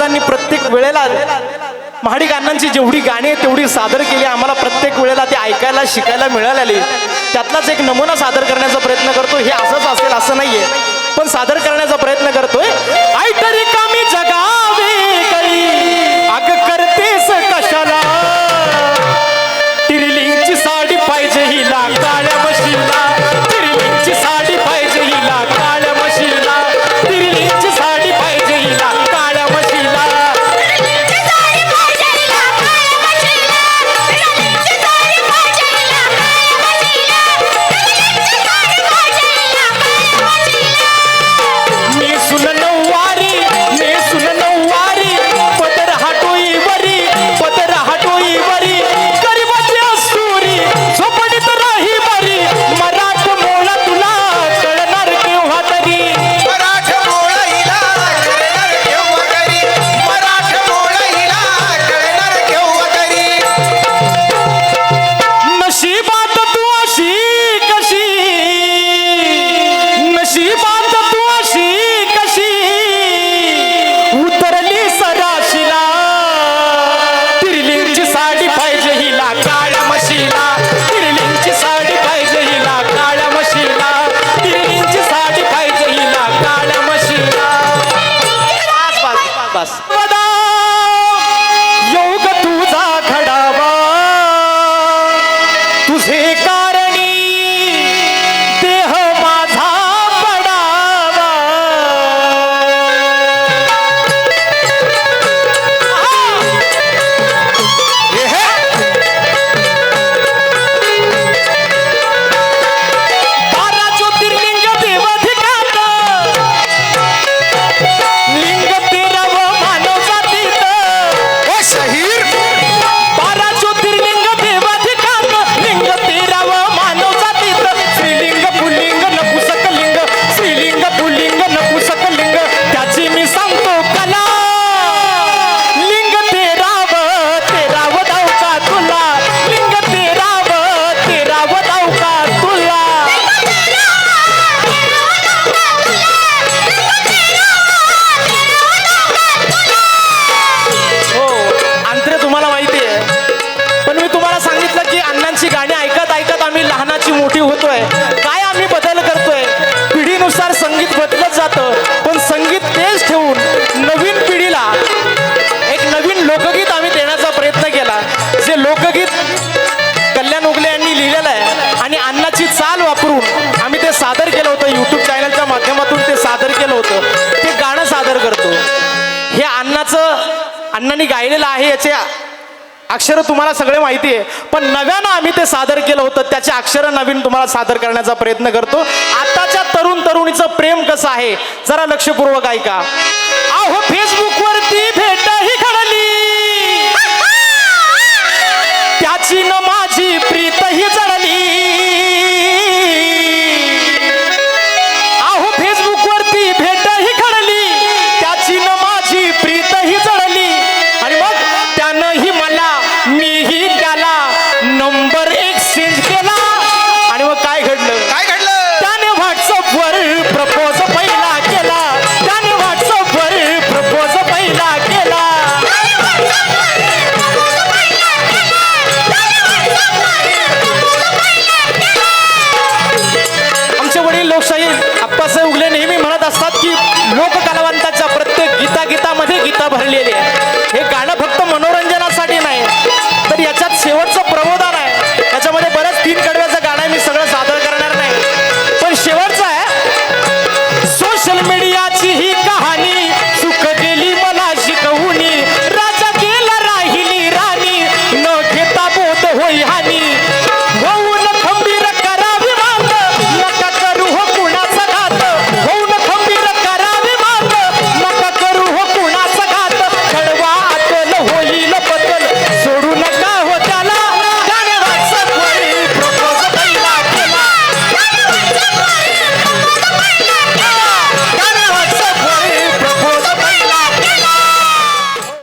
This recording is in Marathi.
महाराजांनी प्रत्येक वेळेला महाडिक अण्णांची जेवढी गाणी आहेत तेवढी सादर केली. आम्हाला प्रत्येक वेळेला ते ऐकायला शिकायला मिळालेली. त्यातलाच एक नमुना सादर करण्याचा प्रयत्न करतो. हे असंच असेल असं नाहीये. पण सादर करण्याचा प्रयत्न करतोय. বাস गाजलं होतं. ते गाणं सादर करतो. हे अण्णाचं अण्णांनी गायलेलं आहे याचे अक्षर तुम्हाला सगळे माहिती आहे पण नव्यानं आम्ही ते सादर केलं होतं. त्याचे अक्षर नवीन तुम्हाला सादर करण्याचा प्रयत्न करतो. आताच्या तरुण तरुणीचं प्रेम कसं आहे? जरा लक्षपूर्वक ऐका. अहो फेसबुकवरती भेट ही घडली त्याची न माझी प्रीत ही